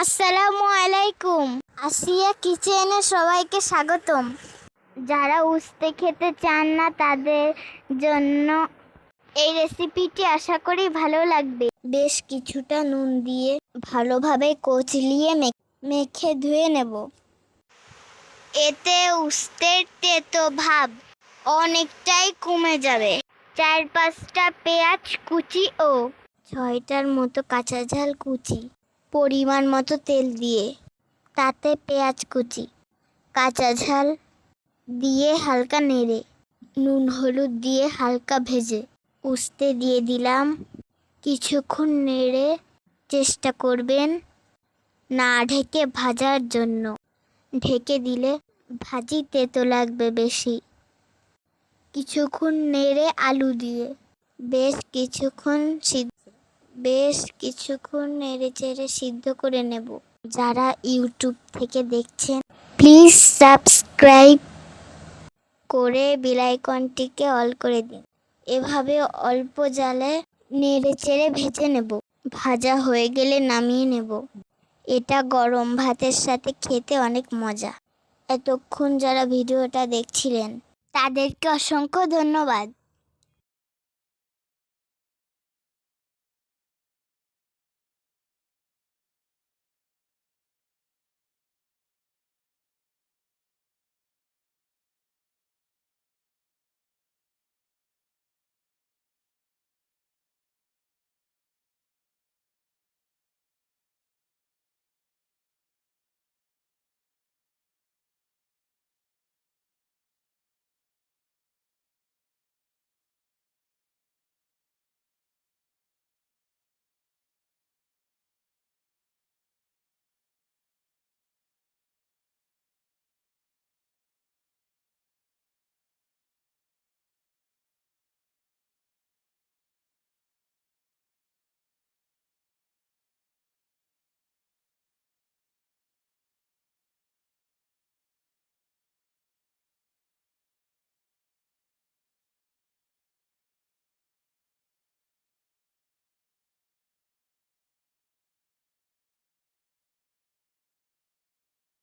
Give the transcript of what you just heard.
আসসালামু আলাইকুম। আসিয়া কিচেনে সবাইকে স্বাগতম। যারা উস্তে খেতে চান না, তাদের জন্য এই রেসিপিটি আশা করি ভালো লাগবে। বেশ কিছুটা নুন দিয়ে ভালোভাবে কচলিয়ে মেখে ধুয়ে নেব। এতে উস্তের তেতো ভাব অনেকটাই কমে যাবে। চার পাঁচটা পেঁয়াজ কুচি ও ছয়টার মতো কাঁচা ঝাল কুচি। পরিমাণ মতো তেল দিয়ে, তাতে পেঁয়াজ কুচি, কাঁচা ঝাল দিয়ে হালকা নেড়ে, নুন হলুদ দিয়ে হালকা ভেজে, উস্তে দিয়ে দিলাম। কিছুক্ষণ নেড়ে চেষ্টা করবেন না ঢেকে ভাজার জন্য। ঢেকে দিলে ভাজি তেতো লাগবে বেশি। কিছুক্ষণ নেড়ে আলু দিয়ে, বেশ কিছুক্ষণ সিদ্ধ বেশ কিছুক্ষণ নেড়ে চেড়ে সিদ্ধ করে নেব। যারা ইউটিউব থেকে দেখছেন, প্লিজ সাবস্ক্রাইব করে বিলাইকনটিকে অল করে দিন। এভাবে অল্প জালে নেড়ে চেড়ে ভেজে নেব। ভাজা হয়ে গেলে নামিয়ে নেব। এটা গরম ভাতের সাথে খেতে অনেক মজা। এতক্ষণ যারা ভিডিওটা দেখছিলেন, তাদেরকে অসংখ্য ধন্যবাদ।